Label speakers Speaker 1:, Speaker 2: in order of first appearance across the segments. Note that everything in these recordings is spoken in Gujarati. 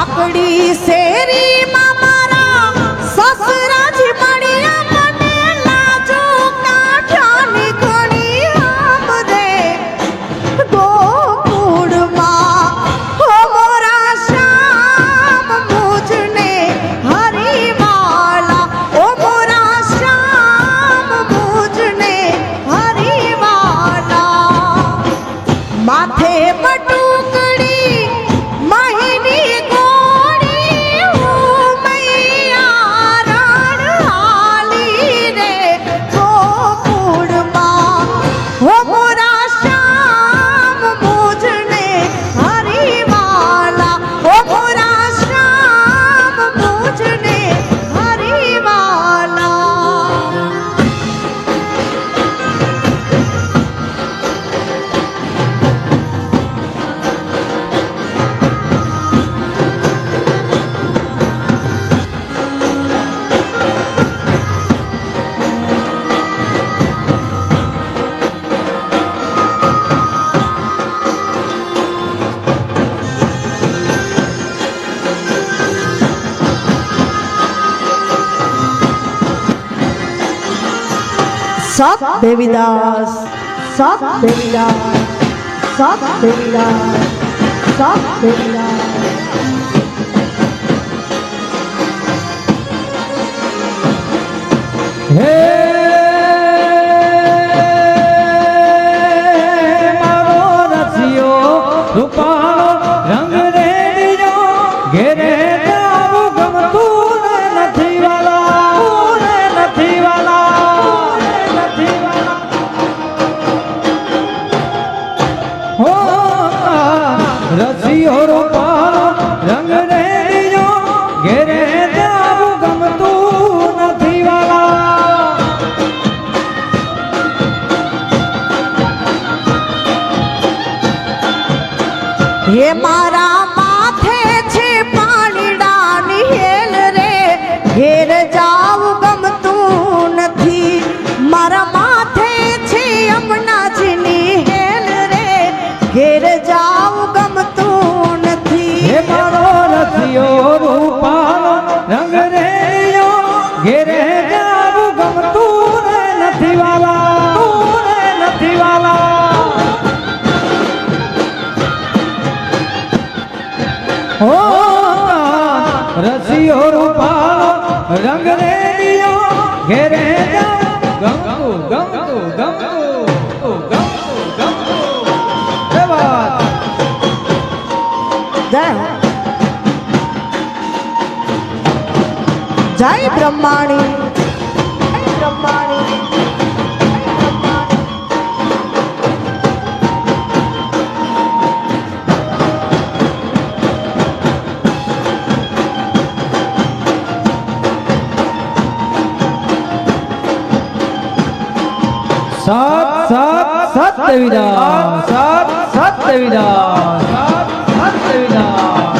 Speaker 1: I'm awkwardly સત દેવીદાસ સત દેવીદાસ સત દેવીદાસ સત દેવીદાસ
Speaker 2: હે હો રસિયો રૂપાળો રંગ
Speaker 1: રે દિયો ઘેરે ગમતું
Speaker 2: ગમતું ગમતું ગમતું ગમતું. જય
Speaker 1: બ્રહ્માણી.
Speaker 2: સતવિદાસ સતવિદાસ સતવિદાસ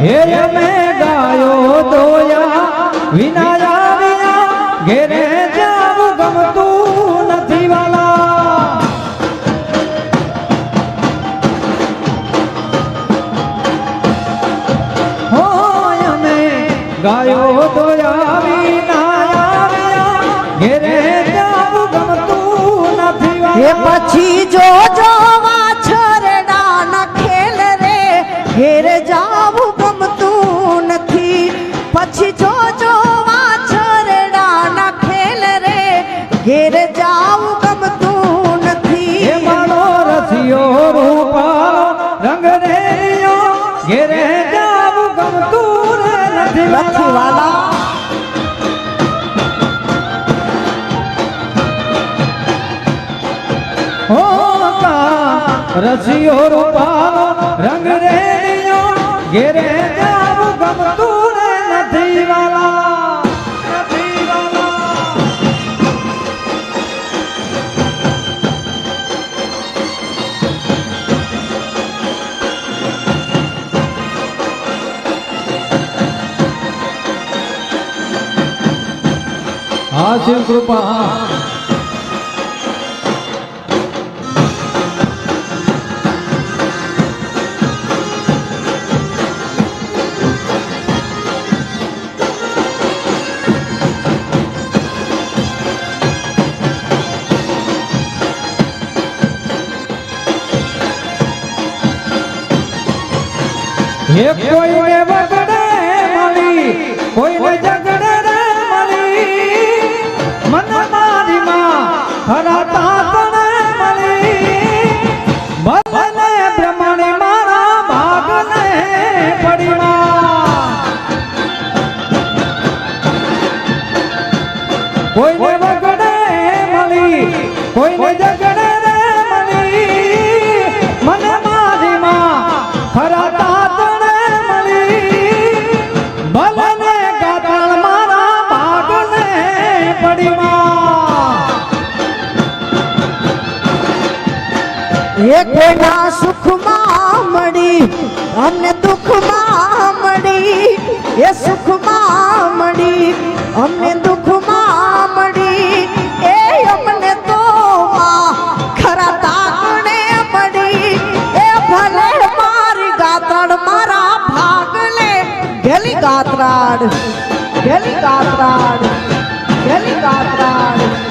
Speaker 2: હે મેં ગાયો દોયા વિના ઘેરે
Speaker 1: પછી
Speaker 2: જોજો રસિયો રૂપાનો રંગ રેડિયો ઘેરે જાવું ગમતું ને નથી વાલા આ શિવ કૃપા
Speaker 1: 一万
Speaker 2: કાતરાડ પેલી કાતરાડ
Speaker 1: પેલી કાતરાડ.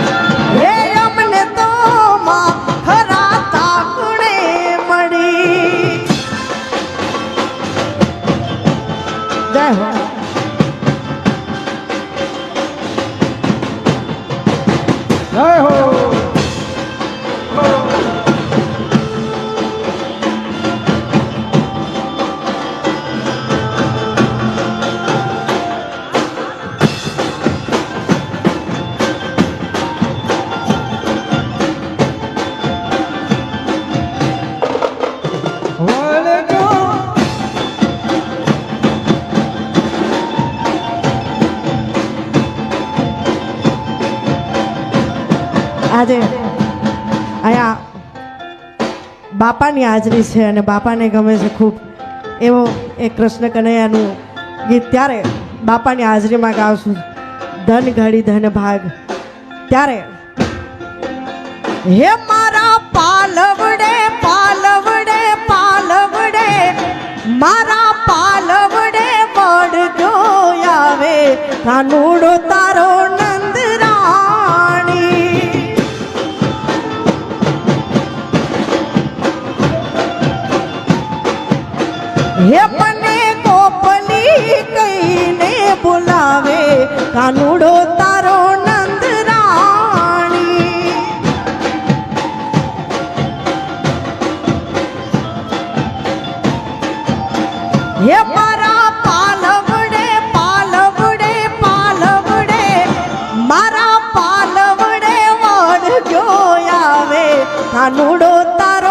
Speaker 1: બાપાની હાજરી છે અને બાપાને ગમે છે ખૂબ. એવો એ કૃષ્ણ કનૈયાનું ગીત ત્યારે બાપાની હાજરીમાં ગાવશું ધન ઘડી ધન ભાગ. ત્યારે હે મારા પાલવડે પાલવડે પાલવડે, મારા પાલવડે પડતો આવે કાનુડો નાનુડો તારો નંદ રાણી. હે મારા પાલવડે પાલવડે પાલવડે, મારા પાલવડે વડ ગયો આવે. નાનુડો તારો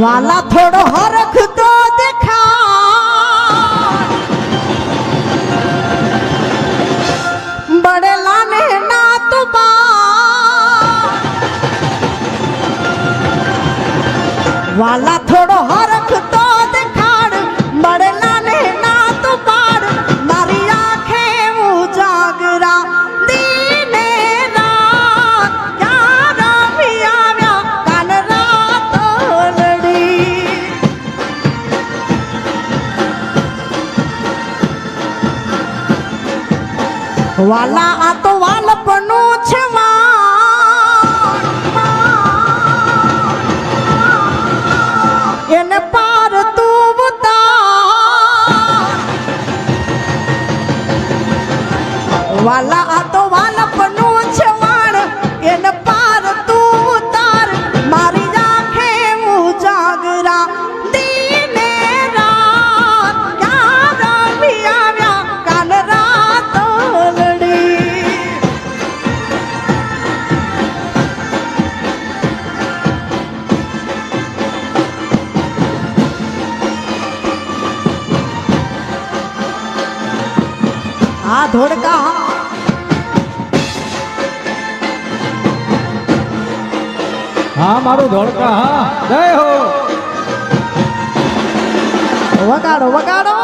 Speaker 2: वाला थोड़ो हरख रख दो।
Speaker 1: વાલા આ તો વાલપનું છે એને પાર તું વાલા
Speaker 2: હા મારું ધોળકા હા. જય હો.
Speaker 1: વગાડો વગાડો.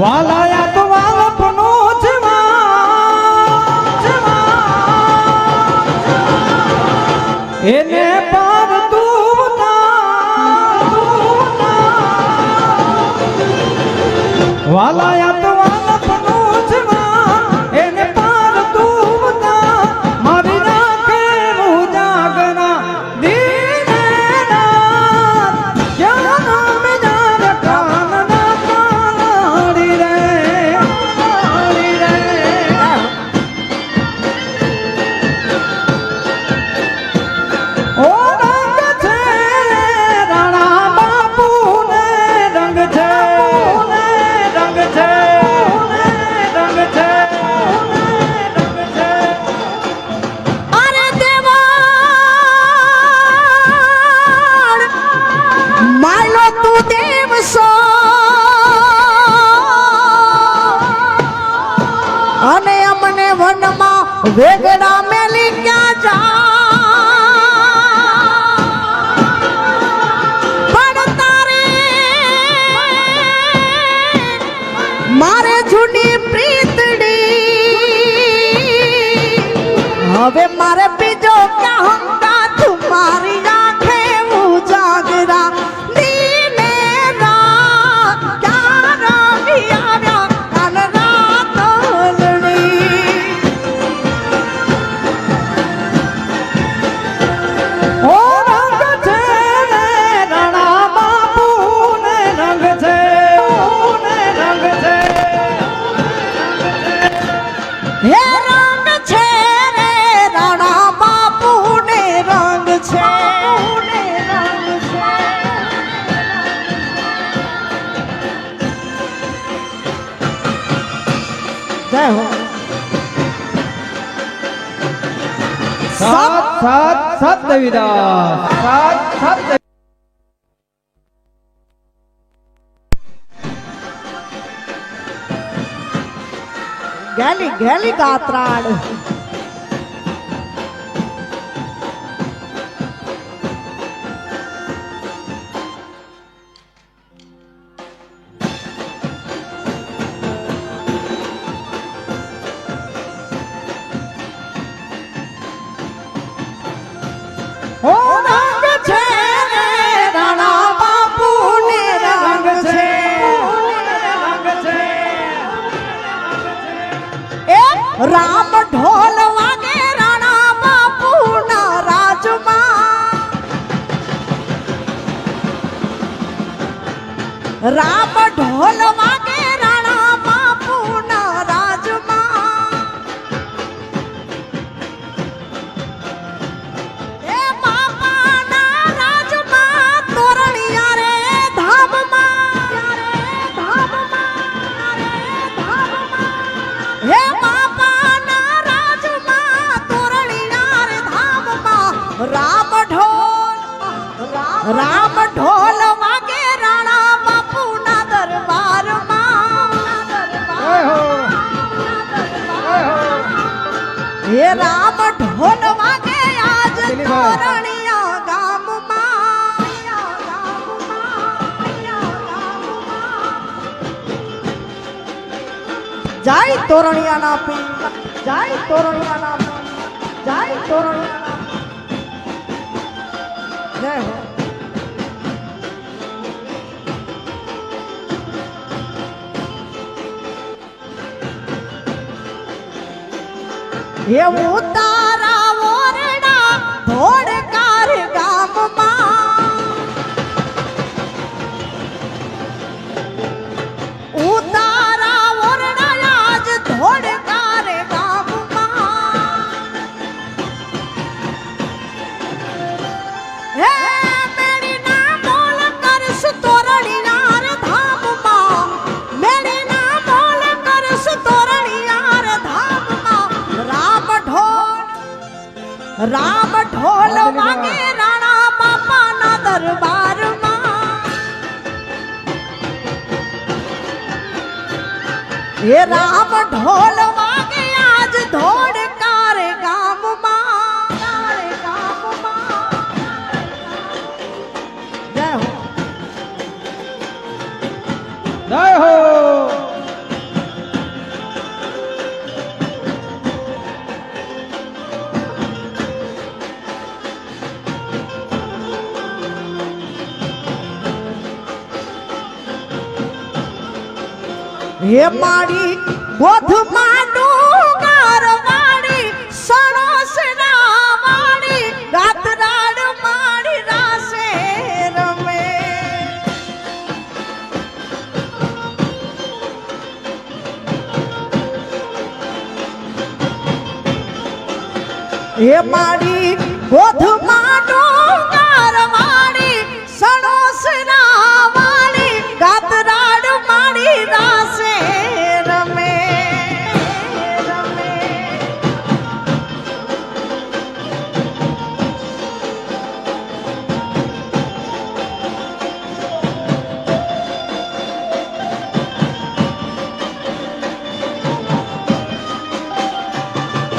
Speaker 2: વાલા એને પાર તું
Speaker 1: વાલા da atralha. वाला पे। जाय तोरण वाला जाय तोरण वाला जय हो। ये मुत ये माड़ी बोध मानू मारवाड़ी सरस रामाड़ी रात रात माड़ी रासे रमे। ये माड़ी बोध मा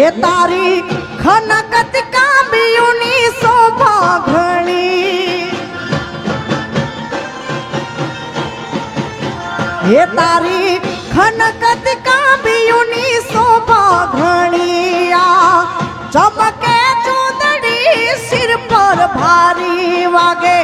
Speaker 1: ये
Speaker 2: तारी, खनकत का भी उन्नीस सौ बाघड़ी ये तारी, खनकत का भी
Speaker 1: उन्नीस सौ बाघड़िया चमके चौधरी सिर पर भारी वागे।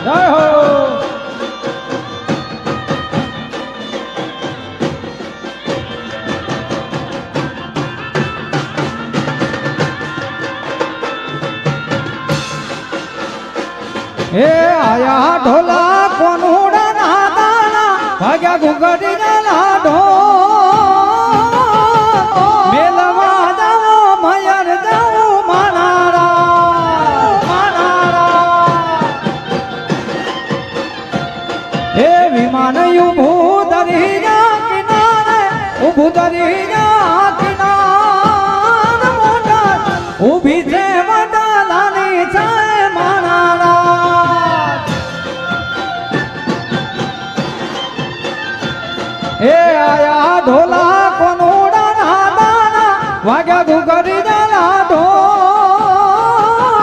Speaker 1: જય હો! હે
Speaker 2: આયા ઢોલા કોનુડા ના દાના ભાગ્યા ઘુંઘડી ના ઢો મેલવા વાગ્યા ઘુઘરી જાલા ઢોલ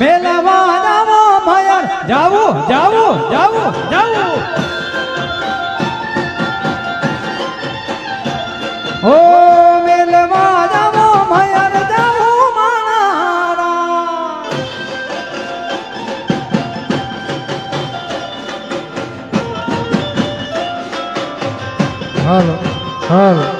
Speaker 2: મેલવા જાવો મયર જાવું જાવું જાવું જાવું. ઓ મેલવા જાવો મયર જાવું માણારા
Speaker 3: હાલો હાલો.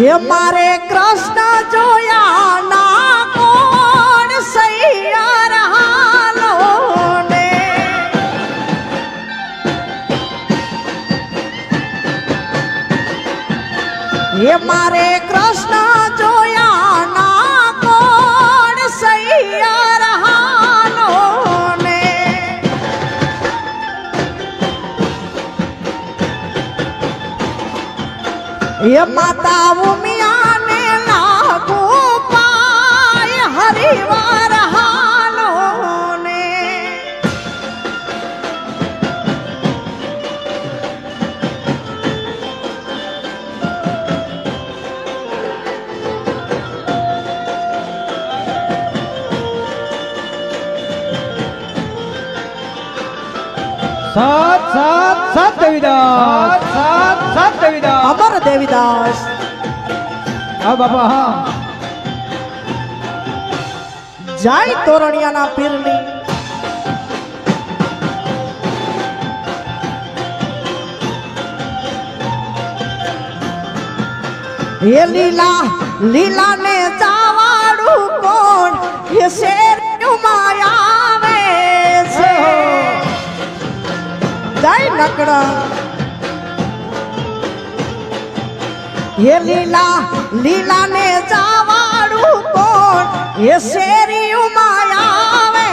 Speaker 1: એ મારે કૃષ્ણ જોયા ના કોણ સૈયાર હાલો ને એ મારે કૃષ્ણ એ માતા ઉમિયાને લાગુ પાય હરિવાર હાલો ને
Speaker 2: સાત સાત સાત દેવીદાસ સાત સાત દેવીદાસ
Speaker 1: અમર દેવીદાસ.
Speaker 2: હા બાપા હા.
Speaker 1: જાય તોરણિયાના પીરની. એ લીલા લીલા ને જાવાડું કોણ એ શેર આવે છે. જય નકડા એ લીલા લીલા ને ચાવાડું કોણ એ શેરીઓમાં આવે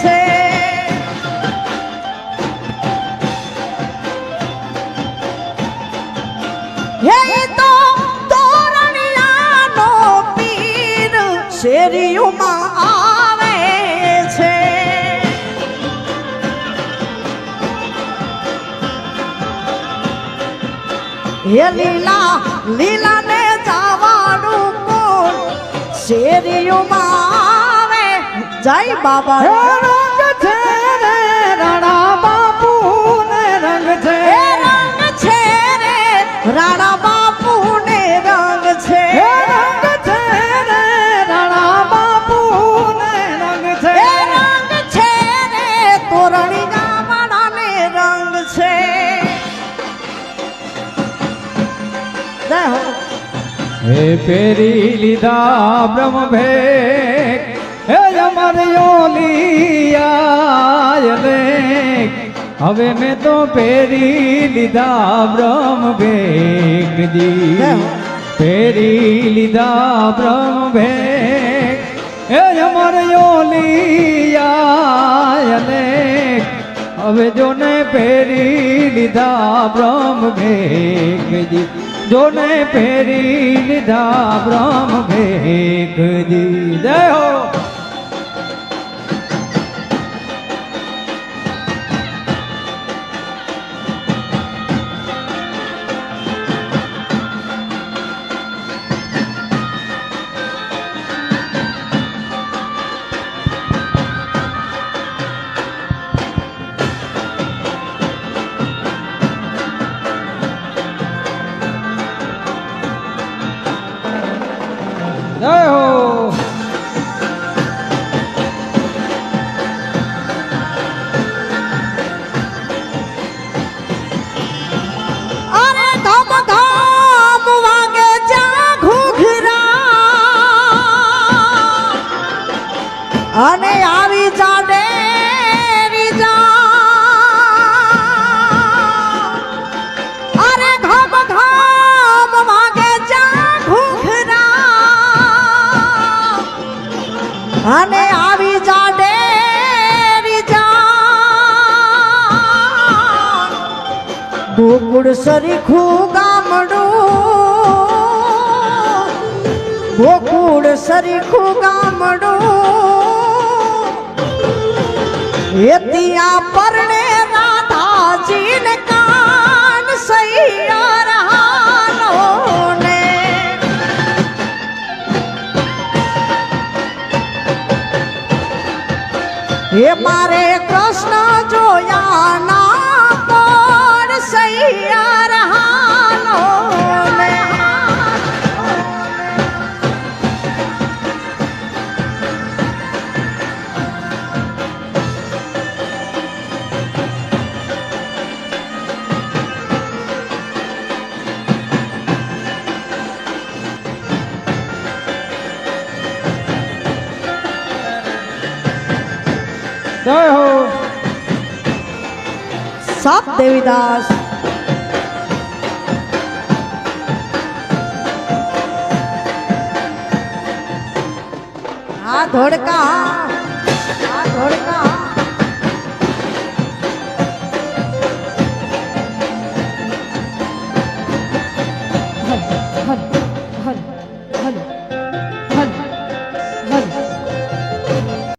Speaker 1: છે હે હે લીલા લીલા ને જવાનું કોણ? શેરીઓ આવે. જય બાબા.
Speaker 2: રંગ છે રે રાણા બાપુ ને રંગ છે.
Speaker 1: રંગ છે રે રાણા
Speaker 2: હે પેરી લીધા બ્રહ્મ ભેગ હે અમર યોલિયા લે હવે મેં તો પહેરી લીધા બ્રહ્મ ભેગજી
Speaker 1: જય હો.
Speaker 2: પહેરી લીધા બ્રહ્મ ભેગ એ અમર યોલિયા અનેક હવે જોને પહેરી લીધા બ્રહ્મ ભેગજી જોને પહેરી લીધા બ્રહ્મ ભેગજી જય હો
Speaker 1: અને આવી જાડે અને આવી જાડે ગોકુળ સરીખું ગામડું ગોકુળ સરીખું ગામડું એ ત્યાં પરણે રાધાજીને કાન સૈયાર હાલો ને હે મારે કૃષ્ણ જોયા ના સાત